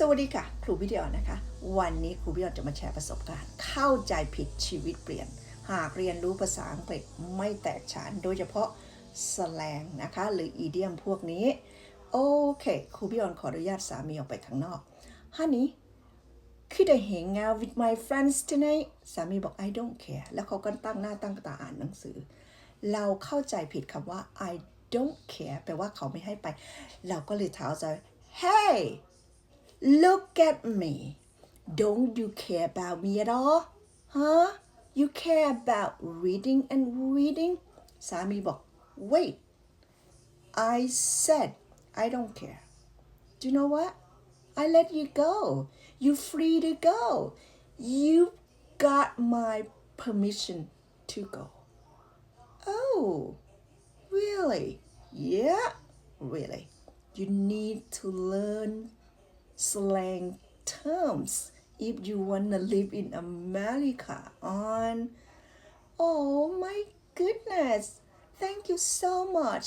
สวัสดีค่ะ ครูวิดีโอนะคะ วันนี้ครูวิดีโอจะมาแชร์ประสบการณ์ เข้าใจผิดชีวิตเปลี่ยน หากเรียนรู้ภาษาอังกฤษไม่แตกฉาน โดยเฉพาะสแลงนะคะ หรืออีเดียมพวกนี้ โอเค ครูวิดีโอขออนุญาตสามีออกไปข้างนอก Honey could I hang out with my friends tonight สามีบอก I don't care แล้วเขาก็ตั้งหน้าตั้งตาอ่านหนังสือ เราเข้าใจผิดคำว่า I don't care แปลว่าเขาไม่ให้ไป เราก็เลยถามใจ Hey Look at me. Don't you care about me at all? Huh? You care about reading and reading? สามีบอก Wait. I said I don't care. Do you know what? I let you go. You free to go. You got my permission to go. Oh, really? Yeah, really. You need to learn slang terms if you wanna live in America on oh my goodness thank you so much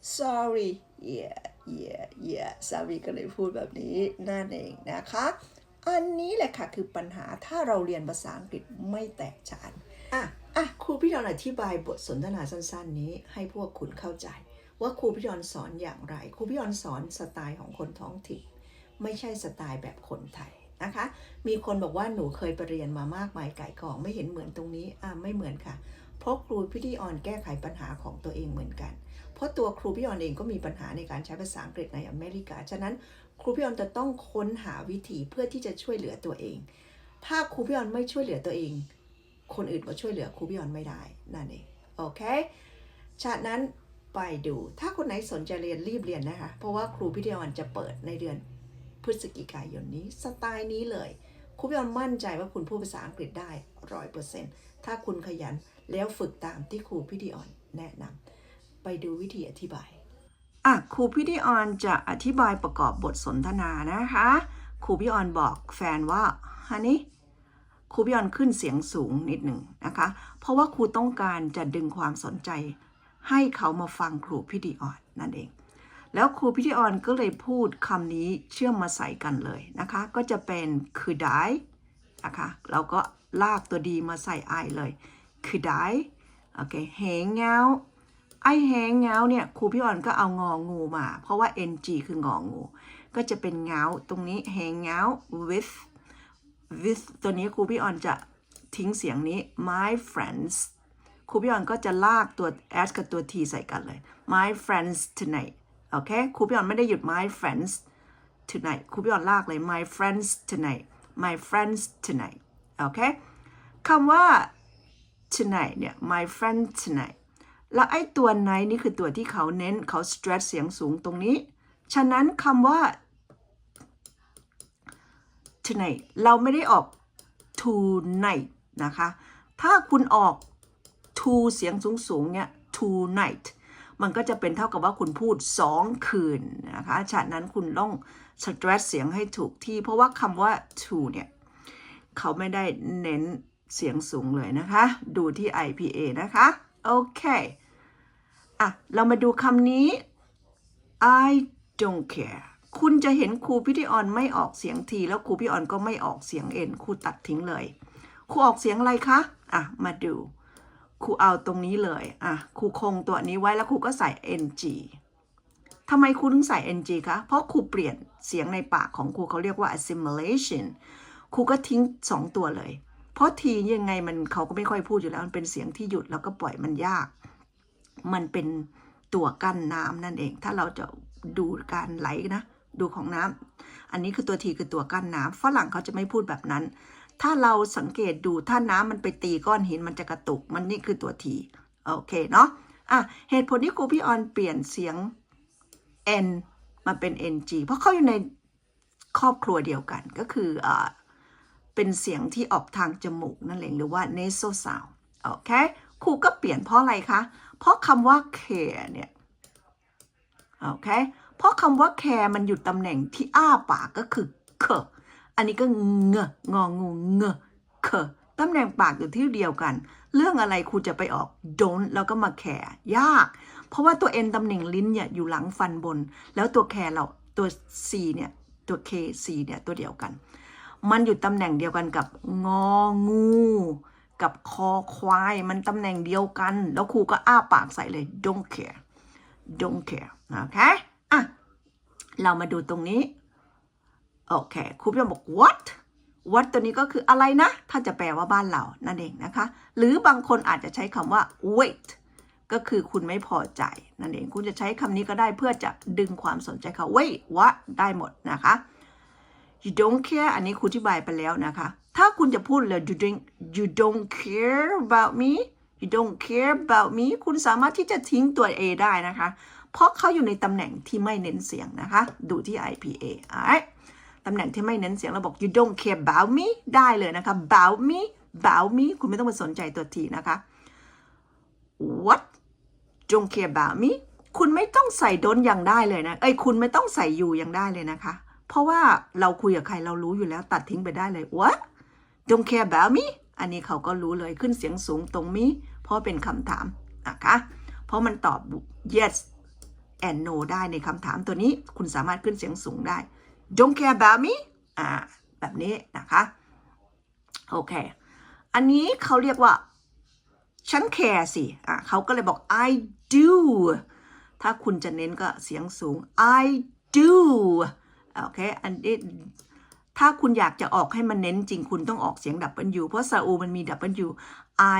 sorry yeah yeah yeah สามีก็เลยพูดแบบนี้นั่นเองนะคะ อันนี้แหละค่ะคือปัญหาถ้าเราเรียนภาษาอังกฤษไม่แตกฉานอะอะครูพี่ดอนอธิบายบทสนทนาสั้นๆ นี้ให้พวกคุณเข้าใจ ว่าครูพี่ดอนสอนอย่างไร ครูพี่ดอนสอนสไตล์ของคนท้องถิ่น ไม่ใช่สไตล์แบบคนไทยนะคะ มีคนบอกว่าหนูเคยไปเรียนมามากมายไก่กองไม่เห็นเหมือนตรงนี้อะไม่เหมือนค่ะ เพราะครูพี่ดีออนแก้ไขปัญหาของตัวเองเหมือนกัน เพราะตัวครูพี่ออนเองก็มีปัญหาในการใช้ภาษาอังกฤษในอเมริกา ฉะนั้นครูพี่ออนจะต้องค้นหาวิธีเพื่อที่จะช่วยเหลือตัวเอง ถ้าครูพี่ออนไม่ช่วยเหลือตัวเอง คนอื่นก็ช่วยเหลือครูพี่ออนไม่ได้นั่นเองโอเคฉะนั้นไปดู ถ้าคนไหนสนใจเรียนรีบเรียนนะคะ เพราะว่าครูพี่ออนจะเปิดในเดือน พฤศจิกายนนี้สไตล์นี้เลย คุณพี่ออนมั่นใจว่าคุณพูดภาษาอังกฤษได้ร้อยเปอร์เซ็นต์ถ้าคุณขยันแล้วฝึกตามที่ครูพี่ดีออนแนะนำไปดูวิธีอธิบายอะครูพี่ดีออนจะอธิบายประกอบบทสนทนานะคะครูพี่ออนบอกแฟนว่าฮันนี่ครูพี่ออนขึ้นเสียงสูงนิดหนึ่งนะคะ เพราะว่าครูต้องการจะดึงความสนใจ ให้เขามาฟังครูพี่ดีออนนั่นเอง แล้วครูพิธีออนก็เลยพูดคำนี้เชื่อมมาใส่กันเลยนะคะ ก็จะเป็นคือได้นะคะเราก็ลากตัวดีมาใส่ i เลย คือได้โอเค hang out ไอ hang out เนี่ยครูพี่ออนก็เอางองูมา เพราะว่า ng คืององู ก็จะเป็นเงาตรงนี้ hang out with with ตัวนี้ครูพี่ออนจะทิ้งเสียงนี้ my friends ครูพี่ออนก็จะลากตัว s กับตัว t ใส่กันเลย my friends tonight โอเคครูพี่ออนไม่ได้หยุด my friends tonight ครูพี่ออนลากเลย my friends tonight my friends tonight โอเคคำว่า tonight เนี่ย my friend tonight แล้วไอ้ตัว night นี่คือตัวที่เขาเน้นเขา stress เสียงสูงตรงนี้ ฉะนั้นคำว่า tonight เราไม่ได้ออก tonight นะคะ ถ้าคุณออก to เสียงสูงๆเนี่ย tonight มันก็จะเป็นเท่ากับว่าคุณพูด 2 คืนนะคะฉะนั้นคุณต้อง stress เสียงให้ถูกที่ เพราะว่าคำว่า to เนี่ยเขาไม่ได้เน้นเสียงสูงเลยนะคะ ดูที่ IPA นะคะ โอเคอะเรามาดูคำนี้ I don't care คุณจะเห็นครูพิธีออนไม่ออกเสียงที แล้วครูพิธีออนก็ไม่ออกเสียงเอ็นครูตัดทิ้งเลย ครูออกเสียงอะไรคะ อะ มาดู ครูเอาตรงนี้เลย อะ ครูคงตัวนี้ไว้แล้วครูก็ใส่ ng ทำไมครูถึงใส่ ng คะ เพราะครูเปลี่ยนเสียงในปากของครูเขาเรียกว่า assimilation ครูก็ทิ้งสองตัวเลย เพราะทียังไงมันเขาก็ไม่ค่อยพูดอยู่แล้ว มันเป็นเสียงที่หยุดแล้วก็ปล่อยมันยาก มันเป็นตัวกั้นน้ำนั่นเอง ถ้าเราจะดูการไหลนะ ดูของน้ำ อันนี้คือตัวทีคือตัวกั้นน้ำ ฝรั่งเขาจะไม่พูดแบบนั้น ถ้าเราสังเกตดูถ้าน้ำมันไปตีก้อนหินมันจะกระตุก มันนี่คือตัวทีโอเคเนาะอะเหตุผลที่ครูพี่ออนเปลี่ยนเสียง n มาเป็น ng เพราะเขาอยู่ในครอบครัวเดียวกันก็คืออ่าเป็นเสียงที่ออกทางจมูกนั่นเองหรือว่า nasal sound โอเคครูก็เปลี่ยนเพราะอะไรคะ เพราะคำว่า care เนี่ยโอเคเพราะคำว่า care มันอยู่ตำแหน่งที่อ้าปากก็คือ k อันนี้ก็เงงองูเง k ตำแหน่งปากอยู่ที่เดียวกัน เรื่องอะไรครูจะไปออก don't แล้วก็มา care ยาก เพราะว่าตัว n ตำแหน่งลิ้นเนี่ยอยู่หลังฟันบน แล้วตัว care เราตัว c เนี่ยตัว K C เนี่ยตัวเดียวกัน มันอยู่ตำแหน่งเดียวกันกับงองูกับคอควายมันตำแหน่งเดียวกัน แล้วครูก็อ้าปากใส่เลย don't care don't care โอเคอะ เรามาดูตรงนี้ โอเคครูพี่บอก what what ตัวนี้ก็คืออะไรนะ ถ้าจะแปลว่าบ้านเรานั่นเองนะคะ หรือบางคนอาจจะใช้คำว่า wait ก็คือคุณไม่พอใจ นั่นเองคุณจะใช้คำนี้ก็ได้เพื่อจะดึงความสนใจเขา wait what ได้หมดนะคะ you don't care อันนี้ครูอธิบายไปแล้วนะคะ ถ้าคุณจะพูดเลย you don't you don't care about me you don't care about me คุณสามารถที่จะทิ้งตัว a ได้นะคะ เพราะเขาอยู่ในตำแหน่งที่ไม่เน้นเสียงนะคะ ดูที่ IPA alright ตำแหน่งที่ไม่เน้นเสียงเราบอก you don't care about me ได้เลยนะคะ about me about me คุณไม่ต้องไปสนใจตัวทีนะคะ what don't care about me คุณไม่ต้องใส่ don't ยังได้เลยนะ เอ้ย คุณไม่ต้องใส่ you ยังได้เลยนะคะ เพราะว่าเราคุยกับใครเรารู้อยู่แล้วตัดทิ้งไปได้เลย what don't care about me อันนี้เขาก็รู้เลยขึ้นเสียงสูงตรง me เพราะเป็นคำถามนะคะ เพราะมันตอบ yes and no ได้ในคำถามตัวนี้ คุณสามารถขึ้นเสียงสูงได้ don't care about me อ่าแบบนี้นะคะ โอเค อันนี้เขาเรียกว่า ฉันแคร์สิ อะเขาก็เลยบอก I do ถ้าคุณจะเน้นก็เสียงสูง I do โอเค อันนี้ถ้าคุณอยากจะออกให้มันเน้นจริงคุณต้องออกเสียง W เบิลยูเพราะซาอูมันมี W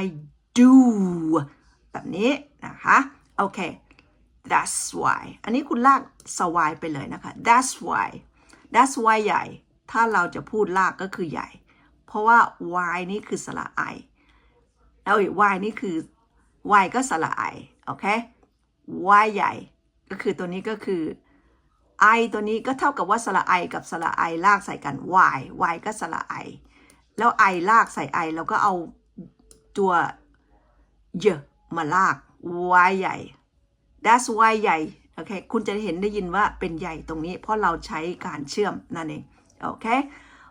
I do แบบนี้นะคะ โอเค that's why อันนี้คุณลากสวายไปเลยนะคะ that's why that's why ใหญ่ ถ้าเราจะพูดลากก็คือใหญ่ เพราะว่า y นี่คือสระ i แล้วอีก y นี่คือ y ก็สระ i โอเค y ใหญ่ ก็คือตัวนี้ก็คือ i ตัวนี้ก็เท่ากับว่าสระ i กับสระ i ลากใส่กัน y y ก็สระ i แล้ว i ลากใส่ i แล้วก็เอาตัวเยอะมาลาก y ใหญ่ that's why ใหญ่ เค คุณจะเห็นได้ยินว่าเป็นใหญ่ตรงนี้ เพราะเราใช้การเชื่อมนั่นเอง โอเค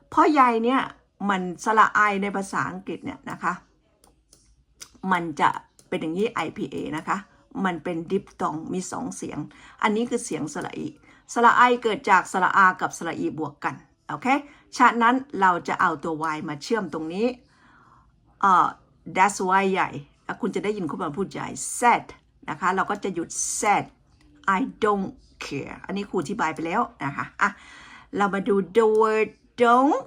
เพราะใหญ่เนี่ยมันสระ i ในภาษาอังกฤษเนี่ยนะคะ มันจะเป็นอย่างนี้ IPA นะคะ มันเป็นดิฟตองมีสองเสียง อันนี้คือเสียงสระอี สระไอเกิดจากสระอากับสระอีบวกกัน โอเค ฉะนั้นเราจะเอาตัว y มาเชื่อมตรงนี้เอ่อ that's why ใหญ่แล้วคุณจะได้ยินคุณมาพูดใหญ่ said นะคะ เราก็จะหยุด said I don't care อันนี้ครูอธิบายไปแล้วนะคะอะเรามาดู the word don't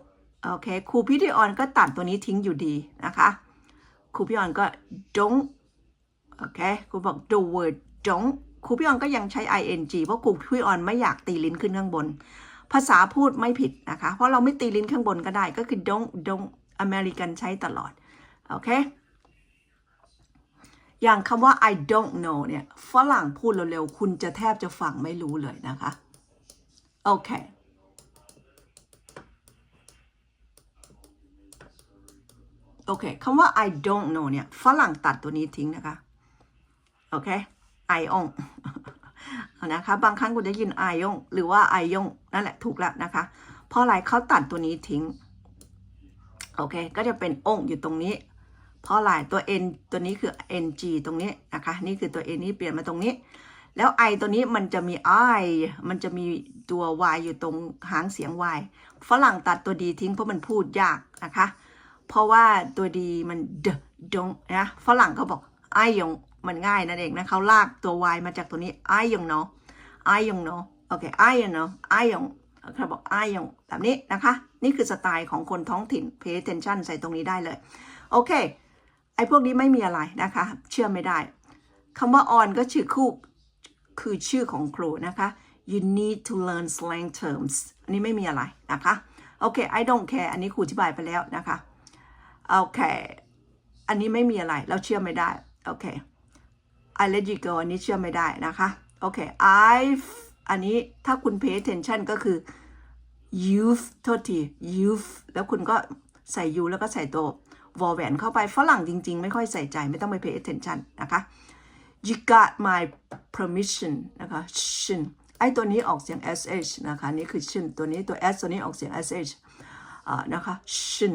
โอเคครูพิธีออนก็ตัดตัวนี้ทิ้งอยู่ดีนะคะครูพี่ออนก็ don't โอเคครูบอก the word don't ครูพี่ออนก็ยังใช้ ing เพราะครูพี่ออนไม่อยากตีลิ้นขึ้นข้างบน ภาษาพูดไม่ผิดนะคะ เพราะเราไม่ตีลิ้นข้างบนก็ได้ก็คือ don't don't อเมริกันใช้ตลอด โอเค อย่างคำว่า I don't know เนี่ยฝรั่งพูดเร็วๆ คุณจะแทบจะฟังไม่รู้เลยนะคะ โอเค โอเคคำว่า I don't know เนี่ยฝรั่งตัดตัวนี้ทิ้งนะคะ โอเค I on นะคะ บางครั้งคุณจะยิน I on หรือว่า I on นั่นแหละถูกแล้วนะคะ เพราะอะไรเขาตัดตัวนี้ทิ้ง โอเค ก็จะเป็นองอยู่ตรงนี้ พราะอะไรตัว n ตัวนี้คือ ng ตรงนี้นะคะ นี่คือตัว n นี้เปลี่ยนมาตรงนี้ แล้ว i ตัวนี้มันจะมี i มันจะมีตัว y อยู่ตรงหางเสียง y ฝรั่งตัดตัวดีทิ้งเพราะมันพูดยากนะคะ เพราะว่าตัวดีมัน d ดงนะฝรั่งเขาบอก i ยงมันง่ายนั่นเองนะเขาลากตัว y มาจากตัวนี้ i ยงเนาะ i ยงเนาะโอเค i ยงเนาะ i ยงเขาบอก i ยงแบบนี้นะคะ นี่คือสไตล์ของคนท้องถิ่น pay attention ใส่ตรงนี้ได้เลย โอเค ไอ้พวกนี้ไม่มีอะไรนะคะ เชื่อไม่ได้คำว่า on ก็ชื่อคู่คือชื่อของครูนะคะ you need to learn slang terms อันนี้ไม่มีอะไรนะคะ โอเค I don't care อันนี้ครูอธิบายไปแล้วนะคะ โอเค อันนี้ไม่มีอะไร เราเชื่อไม่ได้ โอเค I let you go อันนี้เชื่อไม่ได้นะคะ โอเค I อันนี้ถ้าคุณ pay attention ก็คือ youth โทษที youth แล้วคุณก็ใส่ you แล้วก็ใส่ตัว วอลแหวนเข้าไปฝรั่งจริง ๆ ไม่ค่อยใส่ใจไม่ต้องไป pay attention นะคะ you got my permission นะคะ shin ไอตัวนี้ออกเสียง sh นะคะนี่คือ shin ตัวนี้ตัว s ตัวนี้ออกเสียง sh นะคะ shin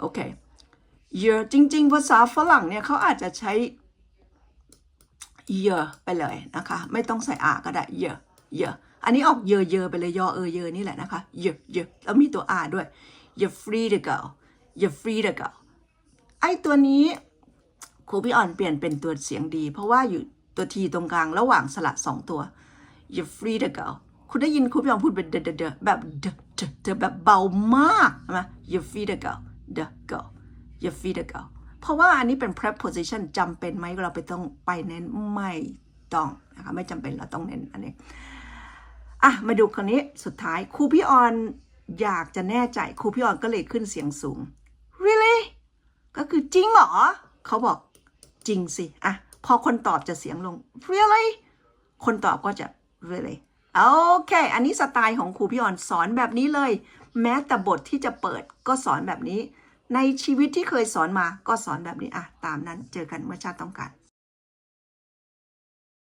โอเค year จริง ๆ ภาษาฝรั่งเนี่ยเขาอาจจะใช้ year ไปเลยนะคะ ไม่ต้องใส่ r ก็ได้ year year อันนี้ออกเยอะเยอะๆไปเลยยอเออเยอะนี่แหละนะคะเยอะเยอะแล้วมีตัว R ด้วย you're free to go you're free to go ไอ้ตัวนี้ครูพี่อ่อนเปลี่ยนเป็นตัวเสียงดี เพราะว่าอยู่ตัวทีตรงกลางระหว่างสระสองตัว you free to go คุณได้ยินครูพี่อ่อนพูดเป็นเดเดเดแบบเดเดเดแบบเบามากใช่ไหม you free to go the go you're free to go เพราะว่าอันนี้เป็น preposition จำเป็นไหมเราไปต้องไปเน้นไม่ต้องนะคะไม่จำเป็นเราต้องเน้นอันนี้อะมาดูคนนี้สุดท้ายครูพี่ออนอยากจะแน่ใจครูพี่ออนก็เลยขึ้นเสียงสูง really ก็คือจริงเหรอ เขาบอกจริงสิ อะ พอคนตอบจะเสียงลง really คนตอบก็จะ really โอเค อันนี้สไตล์ของครูพี่ออนสอนแบบนี้เลย แม้แต่บทที่จะเปิดก็สอนแบบนี้ ในชีวิตที่เคยสอนมาก็สอนแบบนี้ อะ ตามนั้นเจอกันเมื่อชาติต้องการ